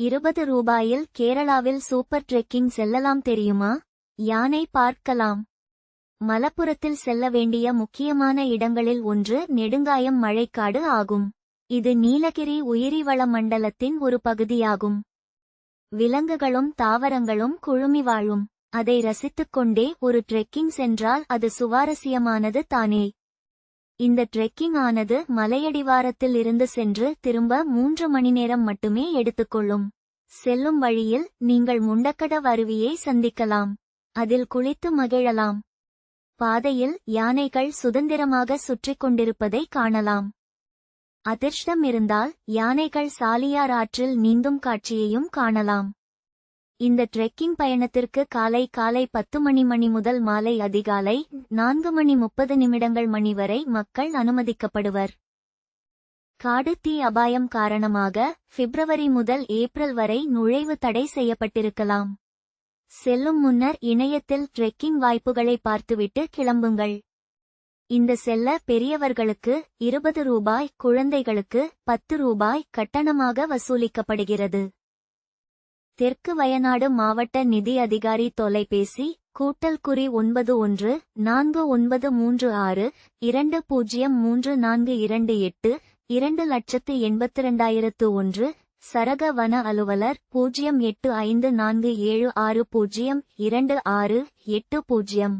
இருபது ரூபாயில் கேரளாவில் சூப்பர் ட்ரெக்கிங் செல்லலாம் தெரியுமா? யானை பார்க்கலாம். மலப்புரத்தில் செல்ல வேண்டிய முக்கியமான இடங்களில் ஒன்று நெடுங்காயம் மழைக்காடு ஆகும். இது நீலகிரி உயிரிவள மண்டலத்தின் ஒரு பகுதியாகும். விலங்குகளும் தாவரங்களும் குழுமி வாழும். அதை ரசித்துக் கொண்டே ஒரு ட்ரெக்கிங் சென்றால் அது சுவாரஸ்யமானது தானே. இந்த ட்ரெக்கிங் ஆனது மலையடிவாரத்தில் இருந்து சென்று திரும்ப மூன்று மணி நேரம் மட்டுமே எடுத்துக்கொள்ளும். செல்லும் வழியில் நீங்கள் முண்டக்கட அருவியை சந்திக்கலாம். அதில் குளித்து மகிழலாம். பாதையில் யானைகள் சுதந்திரமாக சுற்றிக் கொண்டிருப்பதை காணலாம். அதிர்ஷ்டம் இருந்தால் யானைகள் சாலியார் ஆற்றில் நீந்தும் காட்சியையும் காணலாம். இந்த ட்ரெக்கிங் பயணத்திற்கு காலை காலை பத்து மணி மணி முதல் மாலை அதிகாலை நான்கு மணி முப்பது நிமிடங்கள் மணி வரை மக்கள் அனுமதிக்கப்படுவர். காடு தீ அபாயம் காரணமாக பிப்ரவரி முதல் ஏப்ரல் வரை நுழைவு தடை செய்யப்பட்டிருக்கலாம். செல்லும் முன்னர் இணையத்தில் ட்ரெக்கிங் வாய்ப்புகளை பார்த்துவிட்டு கிளம்புங்கள். இந்த செல்ல பெரியவர்களுக்கு இருபது ரூபாய் குழந்தைகளுக்கு பத்து ரூபாய் கட்டணமாக வசூலிக்கப்படுகிறது. தெற்கு வயநாடு மாவட்ட நிதி அதிகாரி தொலைபேசி கூட்டல் குறி ஒன்பது ஒன்று நான்கு ஒன்பது மூன்று ஆறு இரண்டு பூஜ்ஜியம் மூன்று நான்கு இரண்டு எட்டு இரண்டு லட்சத்து எண்பத்திரண்டாயிரத்து ஒன்று சரக வன அலுவலர் பூஜ்ஜியம் எட்டு ஐந்து நான்கு ஏழு ஆறு பூஜ்ஜியம் இரண்டு ஆறு எட்டு பூஜ்ஜியம்